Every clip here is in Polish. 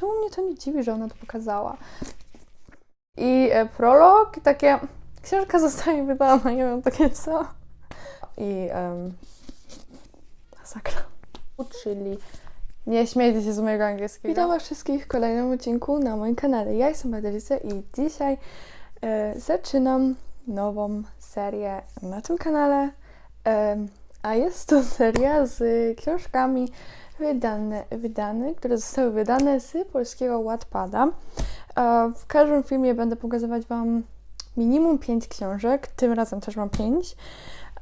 czemu mnie to nie dziwi, że ona to pokazała. I e, prolog, takie, książka zostaje wydana, nie wiem, takie co. I um, masakra. Czyli nie śmiejcie się z mojego angielskiego. Witam Was wszystkich w kolejnym odcinku na moim kanale. Ja jestem Patrycja i dzisiaj e, zaczynam nową serię na tym kanale. E, a jest to seria z książkami wydane, wydane, które zostały wydane z polskiego Wattpada. E, w każdym filmie będę pokazywać Wam minimum 5 książek, tym razem też mam 5.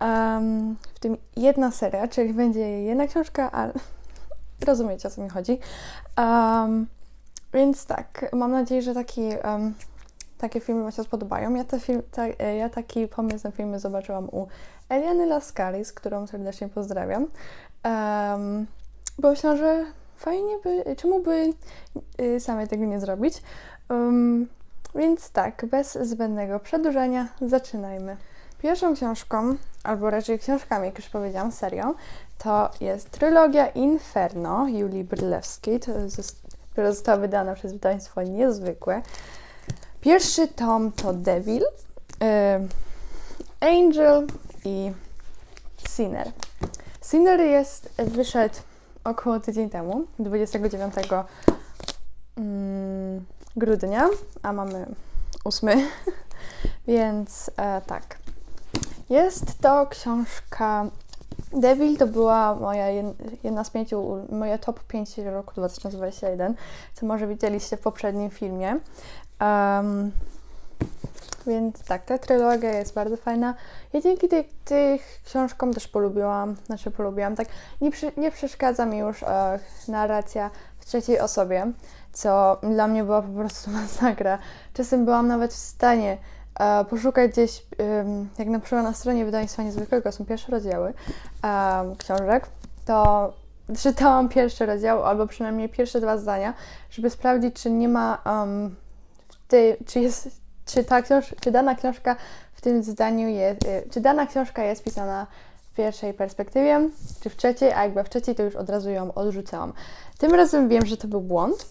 Um, w tym jedna seria, czyli będzie jedna książka, ale rozumiecie o co mi chodzi. Więc tak, mam nadzieję, że taki, takie filmy Wam się spodobają. Ja, te film, ta, ja taki pomysł na filmy zobaczyłam u Eliany Laskaris, którą serdecznie pozdrawiam. Um, bo myślałam, że fajnie by, czemu by y, samej tego nie zrobić. Um, więc tak, bez zbędnego przedłużania, zaczynajmy. Pierwszą książką, albo raczej książkami, jak już powiedziałam, serią, to jest trylogia Inferno Julii Brylewskiej, która została wydana przez wydawnictwo Niezwykłe. Pierwszy tom to Devil, y, Angel i Sinner. Sinner jest, wyszedł około tydzień temu, 29 mm, grudnia, a mamy 8, więc e, tak. Jest to książka Devil to była moja jedna z pięciu, moja top 5 roku 2021, co może widzieliście w poprzednim filmie. Um, więc tak, ta trylogia jest bardzo fajna. Ja dzięki tych, tych książkom też polubiłam, znaczy polubiłam, tak, nie, przy, nie przeszkadza mi już e, narracja w trzeciej osobie, co dla mnie była po prostu masakra. Czasem byłam nawet w stanie e, poszukać gdzieś, e, jak na przykład na stronie wydawnictwa niezwykłego są pierwsze rozdziały e, książek, to czytałam pierwszy rozdział, albo przynajmniej pierwsze dwa zdania, żeby sprawdzić, czy nie ma um, tej, czy jest czy, ta książ- czy dana książka w tym zdaniu jest, y, czy dana książka jest pisana w pierwszej perspektywie, czy w trzeciej, a jakby w trzeciej to już od razu ją odrzucałam. Tym razem wiem, że to był błąd,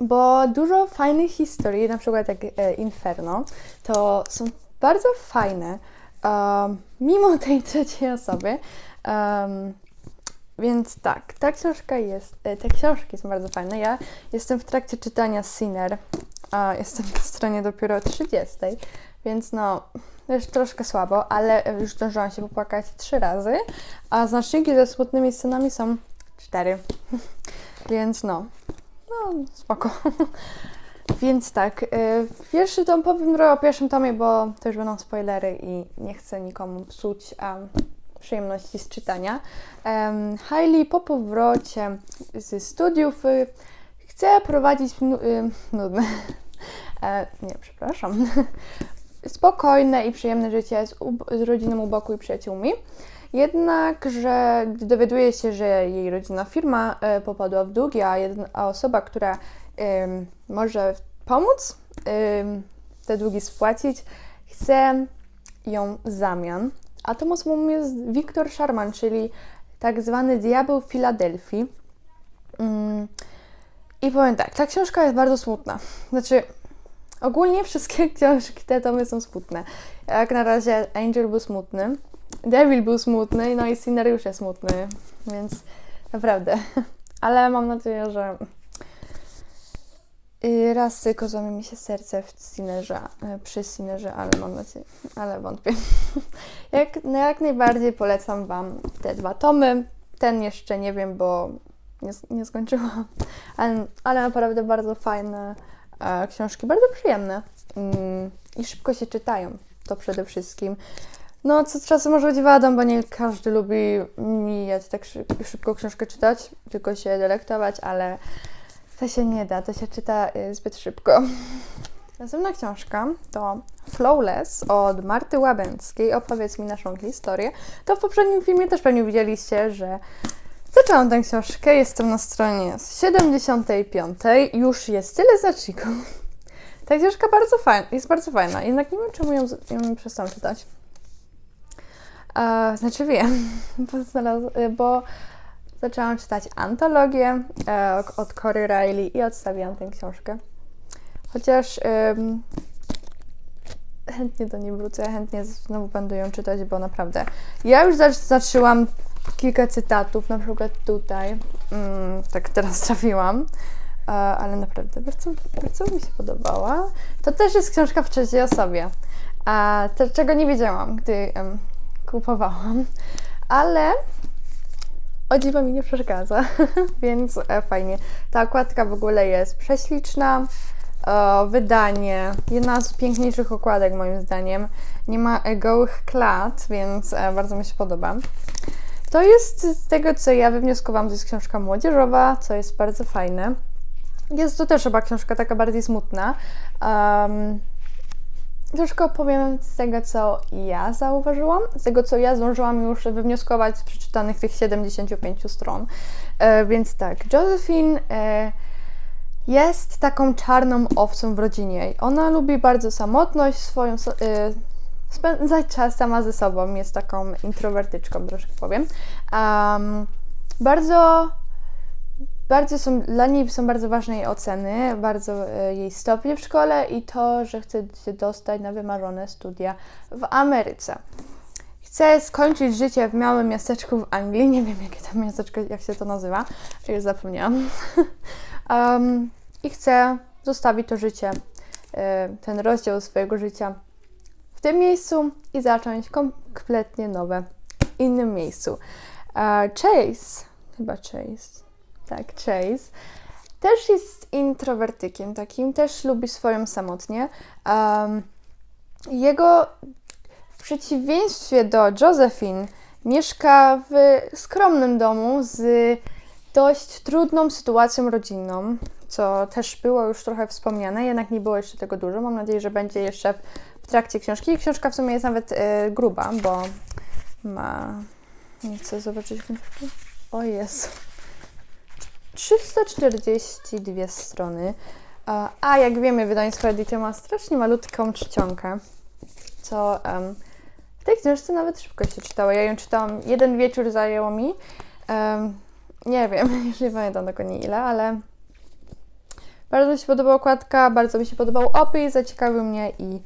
bo dużo fajnych historii, na przykład jak e, Inferno, to są bardzo fajne, um, mimo tej trzeciej osoby. Um, więc tak, ta książka jest, e, te książki są bardzo fajne. Ja jestem w trakcie czytania Sinner, a jestem na stronie dopiero 30, więc no, już troszkę słabo, ale już zdążyłam się popłakać trzy razy, a znaczniki ze smutnymi scenami są cztery. więc no, no spoko. Więc tak, pierwszy tom powiem trochę o pierwszym tomie, bo już będą spoilery i nie chcę nikomu psuć um, przyjemności z czytania. Um, Hailey po powrocie ze studiów chce prowadzić nu nudne, e, nie, przepraszam, spokojne i przyjemne życie z, z rodziną u boku i przyjaciółmi. Jednakże gdy dowiaduje się, że jej rodzina firma e, popadła w długi, a, jedna, osoba, która może pomóc te długi spłacić, chce ją w zamian. A tą osobą jest Wiktor Sharman, czyli tak zwany diabeł Filadelfii. I powiem tak, ta książka jest bardzo smutna. Znaczy, ogólnie wszystkie książki, te tomy są smutne. Jak na razie Angel był smutny, Devil był smutny, no i już jest smutny, więc naprawdę. Ale mam nadzieję, że raz tylko złamie mi się serce w Sinnerze, przy Sinnerze, ale mam nadzieję, ale wątpię. jak, no jak najbardziej polecam Wam te dwa tomy. Ten jeszcze nie wiem, bo nie, nie skończyłam, ale, ale naprawdę bardzo fajne e, książki, bardzo przyjemne mm, i szybko się czytają, to przede wszystkim. No, co czasem może być wadą, bo nie każdy lubi mijać tak szybko, książkę czytać, tylko się delektować, ale to się nie da, to się czyta y, zbyt szybko. Następna książka to Flawless od Marty Łabęckiej. Opowiedz mi naszą historię. To w poprzednim filmie też pewnie widzieliście, że zaczęłam tę książkę. Jestem na stronie 75. Już jest tyle znaczników. Ta książka bardzo fajna, jest bardzo fajna, jednak nie wiem, czemu ją, ją przestałam czytać. E, znaczy wiem, bo, znalaz, bo zaczęłam czytać antologię e, od Cory Riley i odstawiłam tę książkę. Chociaż chętnie do niej wrócę, chętnie znowu będę ją czytać, bo naprawdę. Ja już zac- zaczęłam kilka cytatów, na przykład tutaj. Mm, tak teraz trafiłam. E, ale naprawdę bardzo, bardzo mi się podobała. To też jest książka w trzeciej osobie. A to, czego nie wiedziałam, gdy kupowałam. Ale o dziwo mi nie przeszkadza, więc e, fajnie. Ta okładka w ogóle jest prześliczna. Wydanie, jedna z piękniejszych okładek moim zdaniem. Nie ma gołych klat, więc e, bardzo mi się podoba. To jest z tego, co ja wywnioskowałam, to jest książka młodzieżowa, co jest bardzo fajne. Jest to też chyba książka taka bardziej smutna. Um, troszkę opowiem z tego, co ja zauważyłam, z tego, co ja zdążyłam już wywnioskować z przeczytanych tych 75 stron. E, więc tak, Josephine e, jest taką czarną owcą w rodzinie. Ona lubi bardzo samotność, swoją, e, spędzać czas sama ze sobą. Jest taką introwertyczką, troszkę powiem. Um, bardzo bardzo są, dla niej są bardzo ważne jej oceny, bardzo e, jej stopnie w szkole i to, że chce się dostać na wymarzone studia w Ameryce. Chce skończyć życie w małym miasteczku w Anglii, nie wiem jakie to miasteczko, jak się to nazywa, już zapomniałam. um, I chce zostawić to życie, e, ten rozdział swojego życia tym miejscu i zacząć kompletnie nowe w innym miejscu. Chase, chyba Chase, tak, Chase, też jest introwertykiem takim, też lubi swoją samotnie. Jego w przeciwieństwie do Josephine mieszka w skromnym domu z dość trudną sytuacją rodzinną, co też było już trochę wspomniane, jednak nie było jeszcze tego dużo. Mam nadzieję, że będzie jeszcze w, trakcie książki. Książka w sumie jest nawet e, gruba, bo ma... Nie chcę zobaczyć książki. O Jezu. 342 strony. A, A jak wiemy, wydawnictwo Edity ma strasznie malutką czcionkę, co em, w tej książce nawet szybko się czytało. Ja ją czytałam, jeden wieczór zajęło mi. Em, nie wiem, już nie pamiętam dokładnie ile, ale bardzo mi się podobała okładka, bardzo mi się podobał opis, zaciekawił mnie i,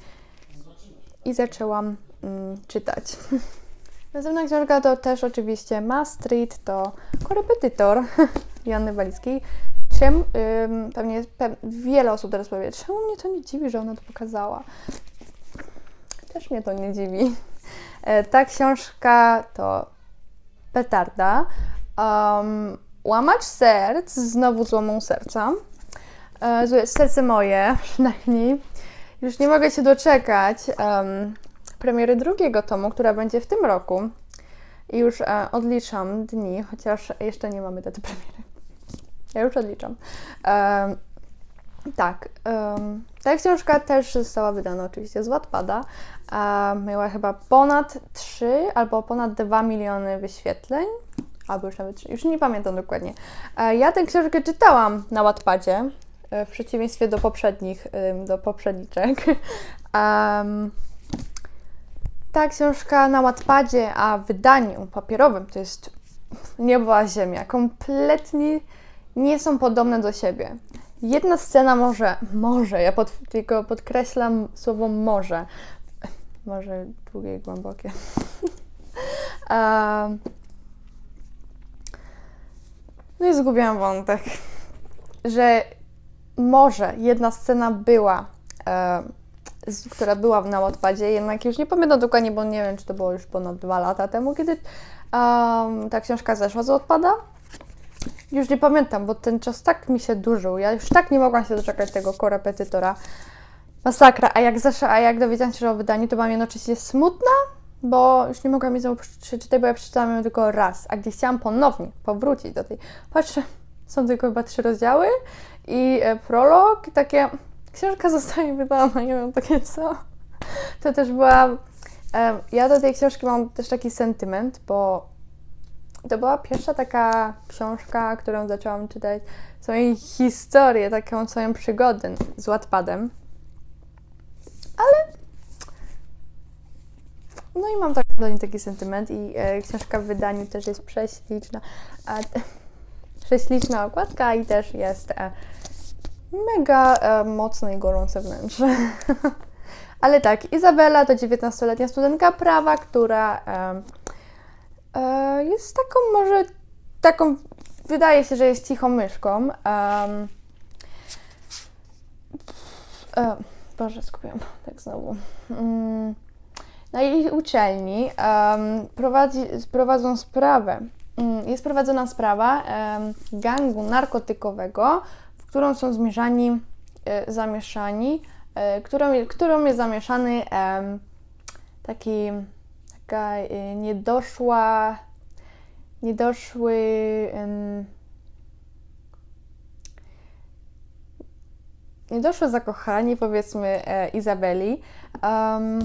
i zaczęłam mm, czytać. Następna książka to też oczywiście Ma Street, to korepetytor Joanny Walickiej. Czym, ym, pewnie pe wiele osób teraz powie, czemu mnie to nie dziwi, że ona to pokazała? Też mnie to nie dziwi. E, ta książka to petarda. Um, łamacz serc, znowu złamą serca. E, serce moje, przynajmniej. Już nie mogę się doczekać um, premiery drugiego tomu, która będzie w tym roku. I już e, odliczam dni, chociaż jeszcze nie mamy daty premiery. Ja już odliczam. Tak. em, ta książka też została wydana oczywiście z Wattpada. a miała chyba ponad 3 albo ponad 2 miliony wyświetleń. Albo już nawet 3, już nie pamiętam dokładnie. E, ja tę książkę czytałam na Wattpadzie, e, w przeciwieństwie do poprzednich, do poprzedniczek. Em, ta książka na Wattpadzie, a w wydaniu papierowym to jest niebo a ziemia. Kompletnie nie są podobne do siebie. Jedna scena może, może, ja pod, tylko podkreślam słowo może. Może długie i głębokie. Em, no i zgubiłam wątek, że może jedna scena była, e, z, która była na Wattpadzie, jednak już nie pamiętam dokładnie, bo nie wiem, czy to było już ponad dwa lata temu, kiedy em, ta książka zeszła z Wattpada. Już nie pamiętam, bo ten czas tak mi się dłużył. Ja już tak nie mogłam się doczekać tego korepetytora. Masakra. A jak zaszła, a jak dowiedziałam się o wydaniu, to byłam jednocześnie smutna, bo już nie mogłam jej znowu przeczytać, bo ja przeczytałam ją tylko raz. A gdy chciałam ponownie powrócić do tej, patrzę, są tylko chyba trzy rozdziały i e, prolog i takie, książka zostaje wydana, nie wiem, takie co. To też była, e, ja do tej książki mam też taki sentyment, bo to była pierwsza taka książka, którą zaczęłam czytać, swoją historię, taką swoją przygodę z Wattpadem. Ale no i mam tak do niej taki sentyment i e, książka w wydaniu też jest prześliczna. A, prześliczna okładka i też jest e, mega e, mocne i gorące wnętrze. Ale tak, Izabela to 19-letnia studentka prawa, która e, jest taką może taką, wydaje się, że jest cichą myszką. Um, e, Boże, skupiam tak znowu. Mm, na jej uczelni um, prowadzi, prowadzą sprawę. Um, jest prowadzona sprawa gangu narkotykowego, w którą są zmierzani, e, zamieszani, e, którą, którą jest zamieszany taki, taka e, niedoszła, niedoszły niedoszłe zakochanie, powiedzmy, e, Izabeli. Um,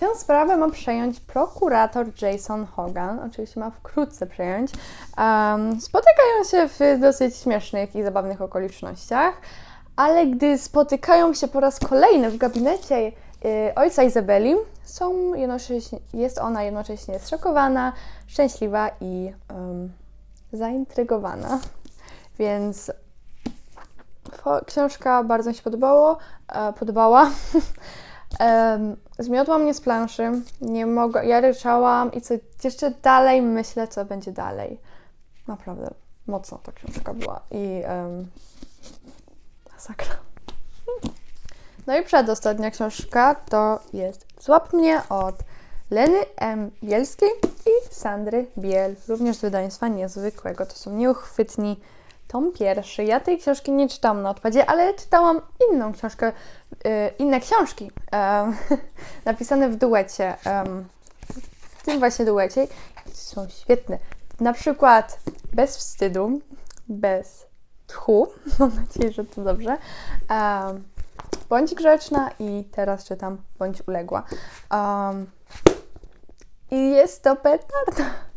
tę sprawę ma przejąć prokurator Jason Hogan. Oczywiście ma wkrótce przejąć. Um, spotykają się w dosyć śmiesznych i zabawnych okolicznościach, ale gdy spotykają się po raz kolejny w gabinecie y, ojca Izabeli, są jednocześnie, jest ona jednocześnie zszokowana, szczęśliwa i um, zaintrygowana. Więc książka bardzo mi się podobało, e, podobała. Zmiotła mnie z planszy, nie mogę, ja ryczałam i co jeszcze dalej myślę, co będzie dalej. Naprawdę mocna ta książka była i um, masakra. No i przedostatnia książka to jest Złap mnie od Leny M. Bielskiej i Sandry Biel, również z wydawnictwa Niezwykłego. To są nieuchwytni tom pierwszy. Ja tej książki nie czytałam na odpadzie, ale czytałam inną książkę, y, inne książki napisane w duecie. w tym właśnie duecie są świetne. Na przykład Bez wstydu, bez tchu, mam nadzieję, że to dobrze. bądź grzeczna i teraz czytam Bądź uległa. I jest to petarda.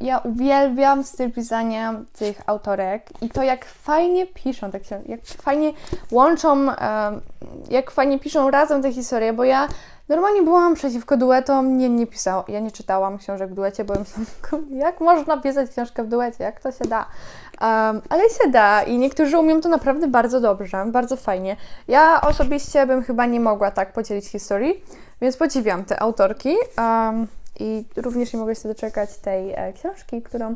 Ja uwielbiam styl pisania tych autorek i to jak fajnie piszą te książki, jak fajnie łączą, jak fajnie piszą razem te historie, bo ja normalnie byłam przeciwko duetom, nie, nie pisałam, ja nie czytałam książek w duecie, bo jak można pisać książkę w duecie, jak to się da? Um, ale się da i niektórzy umieją to naprawdę bardzo dobrze, bardzo fajnie. Ja osobiście bym chyba nie mogła tak podzielić historii, więc podziwiam te autorki. Um, i również nie mogę się doczekać tej e, książki, którą,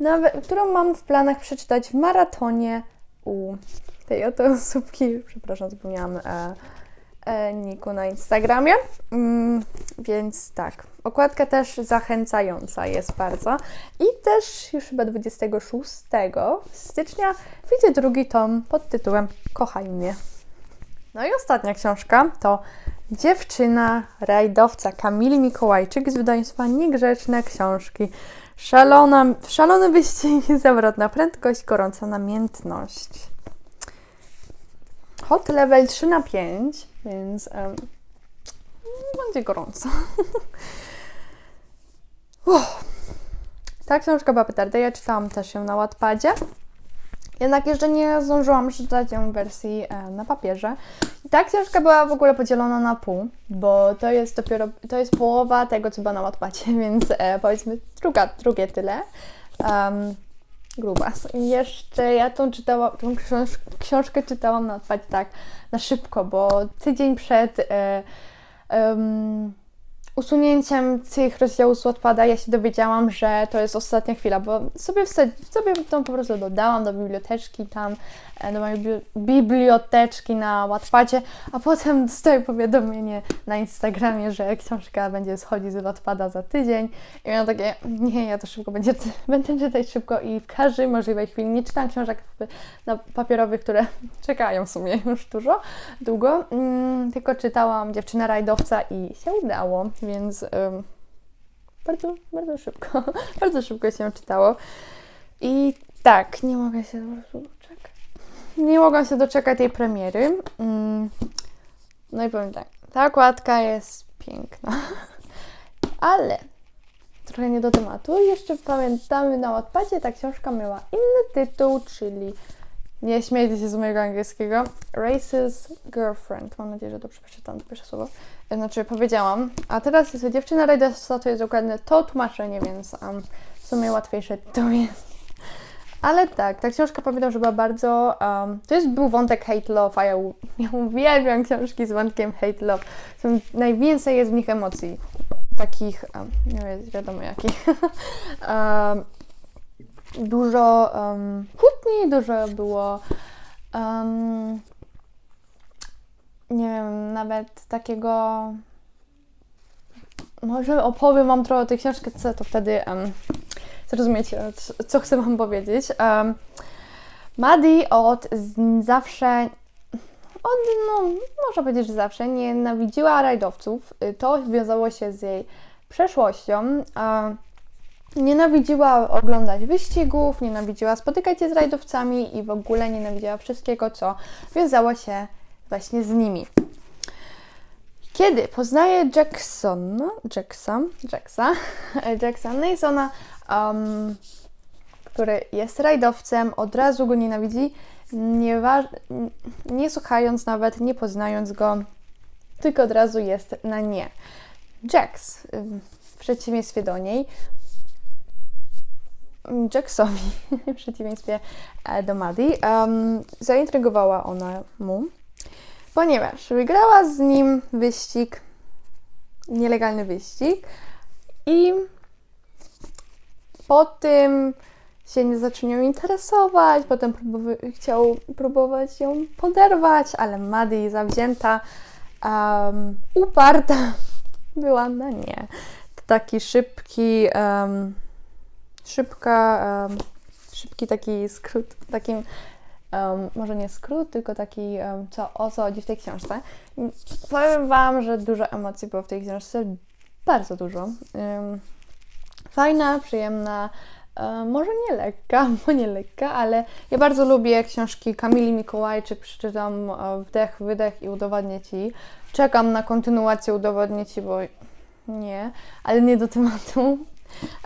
nawet, którą mam w planach przeczytać w maratonie u tej oto osóbki. Przepraszam, zapomniałam e, e, niku na Instagramie. Mm, więc tak, okładka też zachęcająca jest bardzo. I też już chyba 26 stycznia wyjdzie drugi tom pod tytułem Kochaj mnie. No i ostatnia książka to Dziewczyna rajdowca Kamili Mikołajczyk z wydawnictwa Niegrzeczne Książki. Szalona, szalony wyścig, zawrotna prędkość, gorąca namiętność. Hot level 3 na 5, więc um, będzie gorąco. Ta książka była petarda, ja czytałam też ją na Wattpadzie. Jednak jeszcze nie zdążyłam przeczytać ją w wersji e, na papierze. Ta książka była w ogóle podzielona na pół, bo to jest dopiero, to jest połowa tego, co była na Wattpadzie, więc e, powiedzmy druga, drugie tyle. Um, grubas. I jeszcze ja tą, czytałam, tą książ książkę czytałam na Wattpadzie tak na szybko, bo tydzień przed e, um, usunięciem tych rozdziałów z Wattpada ja się dowiedziałam, że to jest ostatnia chwila, bo sobie, sobie to po prostu dodałam do biblioteczki tam, e, do mojej biblioteczki na Wattpadzie, a potem dostaję powiadomienie na Instagramie, że książka będzie schodzić z Wattpada za tydzień i miałam takie, nie, ja to szybko będzie, będę czytać szybko i w każdej możliwej chwili. Nie czytam książek na papierowych, które czekają w sumie już dużo, długo, mm, tylko czytałam Dziewczyna rajdowca i się udało więc um, bardzo, bardzo szybko, bardzo szybko się czytało. I tak, nie mogę się doczekać. Nie mogłam się doczekać tej premiery. Mm. No i powiem tak, ta okładka jest piękna, ale trochę nie do tematu. Jeszcze pamiętamy na odpadzie ta książka miała inny tytuł, czyli Nie śmiejcie się z mojego angielskiego. Racist girlfriend. Mam nadzieję, że dobrze przeczytałam to pierwsze słowo. E, Znaczy, powiedziałam. A teraz jest dziewczyna rajdowca, to jest dokładnie to tłumaczenie, więc um, w sumie łatwiejsze to jest. Ale tak, ta książka pamiętam, że była bardzo. Um, to jest był wątek hate love, a ja, ja uwielbiam książki z wątkiem hate love. Są, najwięcej jest w nich emocji. Takich, um, nie wiadomo jakich. um, dużo um, kłótni, dużo było. Um, nie wiem, nawet takiego. Może opowiem Wam trochę o tej książce, to wtedy um, zrozumiecie, co- co chcę Wam powiedzieć. Um, Maddie od zawsze, od, no, można powiedzieć, że zawsze nienawidziła rajdowców. Y, To wiązało się z jej przeszłością. Um, Nienawidziła oglądać wyścigów, nienawidziła spotykać się z rajdowcami i w ogóle nienawidziła wszystkiego, co wiązało się właśnie z nimi. Kiedy poznaje Jackson, Jacksa, Jacksa, Jacksona jest ona, um, który jest rajdowcem, od razu go nienawidzi, nie, nie słuchając nawet, nie poznając go, tylko od razu jest na nie. Jax, w przeciwieństwie do niej, Jacksowi, w przeciwieństwie e, do Maddie, um, zaintrygowała ona mu, ponieważ wygrała z nim wyścig, nielegalny wyścig i po tym się nie zaczął nią interesować, potem próbowy- chciał próbować ją poderwać, ale Maddie zawzięta, um, uparta była na nie. Taki szybki, um, szybka, um, szybki taki skrót, takim, um, może nie skrót, tylko taki, um, co, o co chodzi w tej książce. Powiem Wam, że dużo emocji było w tej książce, bardzo dużo. Um, fajna, przyjemna, e, może nie lekka, bo nie lekka, ale ja bardzo lubię książki Kamili Mikołajczyk, przeczytam e, Wdech, Wydech i Udowodnię Ci. Czekam na kontynuację Udowodnię Ci, bo nie, ale nie do tematu.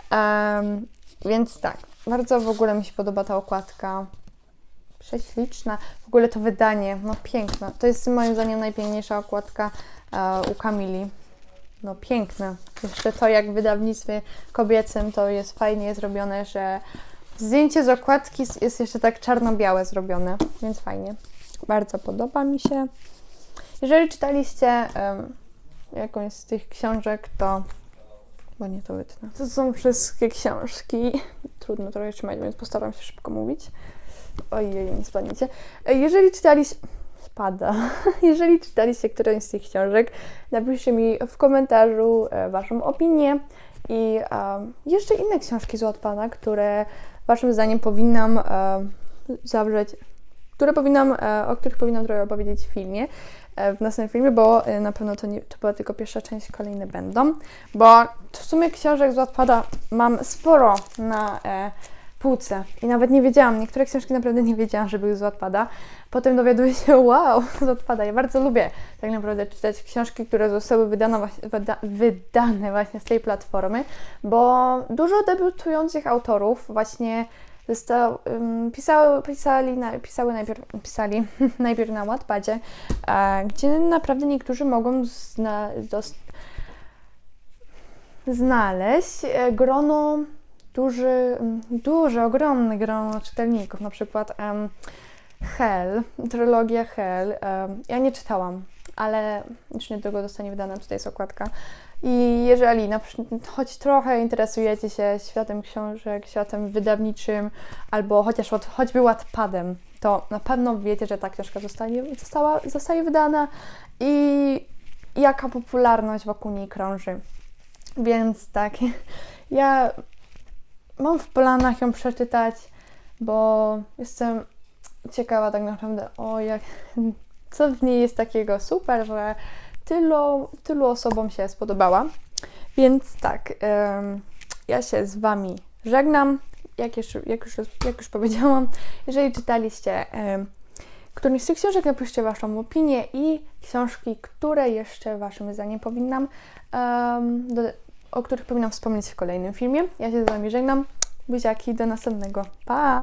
Em, więc tak, bardzo w ogóle mi się podoba ta okładka. Prześliczna. W ogóle to wydanie, no piękne. To jest moim zdaniem najpiękniejsza okładka e, u Kamili. No piękne. Jeszcze to jak w wydawnictwie kobiecym to jest fajnie zrobione, że zdjęcie z okładki jest jeszcze tak czarno-białe zrobione, więc fajnie. Bardzo podoba mi się. Jeżeli czytaliście jakąś z tych książek, to bo nie to wytnę. To są wszystkie książki. Trudno trochę trzymać, więc postaram się szybko mówić. Ojej, nie spadniecie. Jeżeli czytaliście... Spada. Jeżeli czytaliście którąś z tych książek, napiszcie mi w komentarzu e, Waszą opinię i em, jeszcze inne książki z Wattpada, które Waszym zdaniem powinnam em, zawrzeć, które powinnam, e, o których powinnam trochę opowiedzieć w filmie, w następnym filmie, bo e, na pewno to, nie, to była tylko pierwsza część, kolejne będą, bo w sumie książek z Wattpada mam sporo na e, półce i nawet nie wiedziałam, niektóre książki naprawdę nie wiedziałam, że były z Wattpada. Potem dowiaduję się, wow, z Wattpada. Ja bardzo lubię tak naprawdę czytać książki, które zostały wydane wydane właśnie z tej platformy, bo dużo debiutujących autorów właśnie um, pisały, pisali, na, pisały najpierw, pisali najpierw na Wattpadzie, e, gdzie naprawdę niektórzy mogą zna, dos, znaleźć e, grono, duży, duże, ogromne grono czytelników, na przykład em, Hell, trylogia Hell. em, ja nie czytałam, ale już niedługo zostanie wydana, tutaj jest okładka. I jeżeli na, przykład choć trochę interesujecie się światem książek, światem wydawniczym, albo chociaż choćby Wattpadem, to na pewno wiecie, że ta książka zostanie, została, zostaje wydana i jaka popularność wokół niej krąży. Więc tak, ja mam w planach ją przeczytać, bo jestem ciekawa tak naprawdę, o jak, co w niej jest takiego super, że tylu, tylu osobom się spodobała. Więc tak, ja się z Wami żegnam. Jak już, jak już, jak już powiedziałam, jeżeli czytaliście em, którąś z tych książek, napiszcie Waszą opinię i książki, które jeszcze Waszym zdaniem powinnam, do, o których powinnam wspomnieć w kolejnym filmie. Ja się z Wami żegnam. Buziaki, do następnego. Pa!